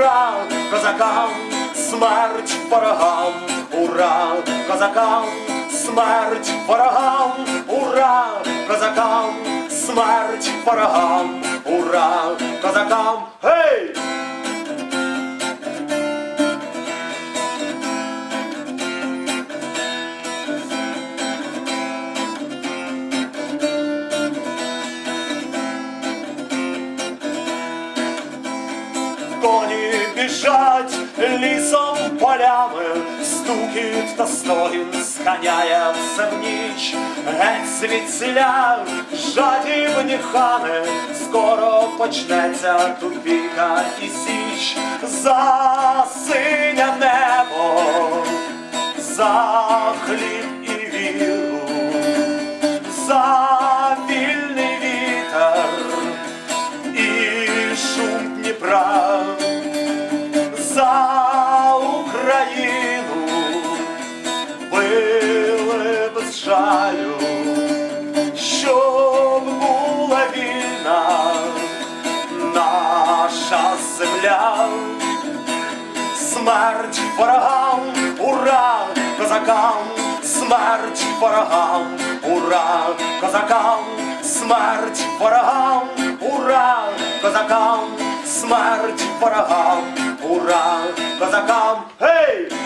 ура, козакам, смерть ворогам, ура, козакам, смерть ворогам, ура, козакам, смерть ворогам, ура, козакам, гей! Коні біжать лісом полями, стукіт та стогін сканяє все в ніч, геть звідсіля, жадібні хани, скоро почнеться тупіка і січ. За синє небо, за жалю, щоб була вільна наша земля. Смерть ворогам, ура, козакам, смерть ворогам, ура, козакам, смерть ворогам, ура, козакам, смерть ворогам, ура, козакам, гей!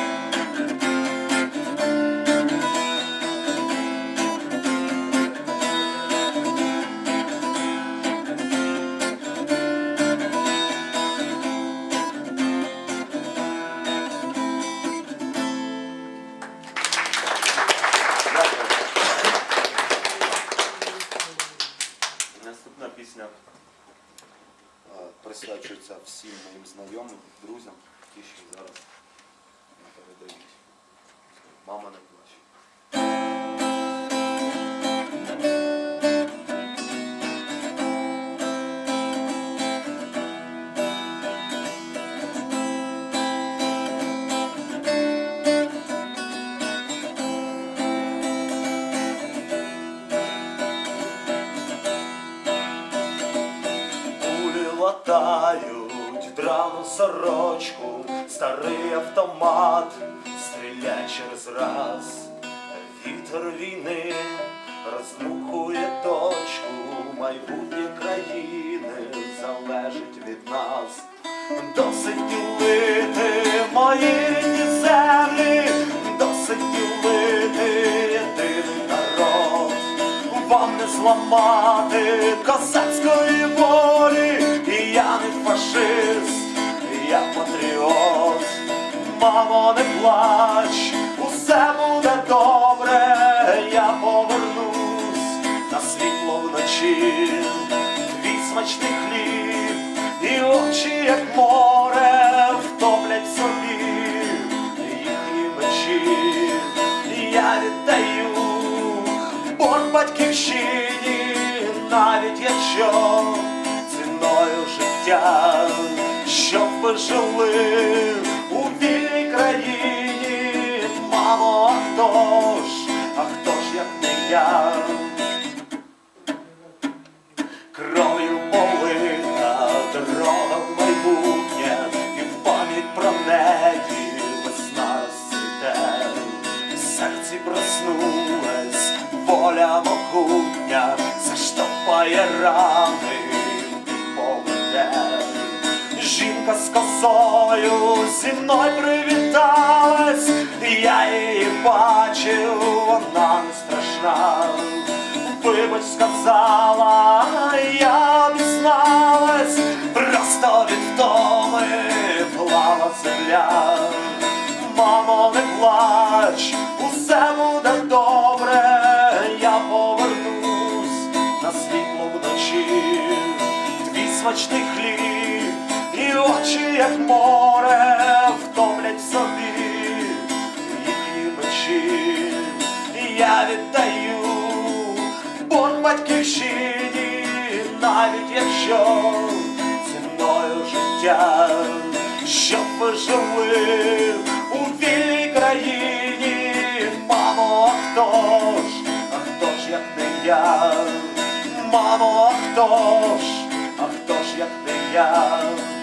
Наступна пісня. Присвячується всім моїм знайомим, друзям, ті, що зараз не передають. Мама не Латають драну сорочку, старий автомат стріляє через раз. Вітер війни роздмухує точку, майбутнє країни залежить від нас. Досить ділити мої рідні землі, досить ділити єдиний народ вам не зламати козацької волі, фашист, я патріот. Мамо, не плач, усе буде добре, я повернусь на світло вночі, твій смачний хліб, і очі, як море, втоплять собі їхні мечі, я віддаю борг батьківщині, навіть якщо ціною життя, щоб ви жили у вільній країні, мамо, а хто ж, а хто ж як не я? Кров'ю полита дорога в майбутнє, і в пам'ять про неї весна розцвіте. В серці проснулась воля могутня, заштовхає рани поведе. Жінка з косою зі мною привіталась, я її бачив, вона не страшна. Вибач, сказала, я обізналась, просто від втоми плава земля. Мамо, не плач, усе смачний хліб і очі, як море, втомлять собі. Їхні мечі, я віддаю борг батьківщині, навіть якщо ціною життя, щоб ви жили у вільній країні, мамо, а хто ж, а хто ж як не я, мамо, а хто ж, а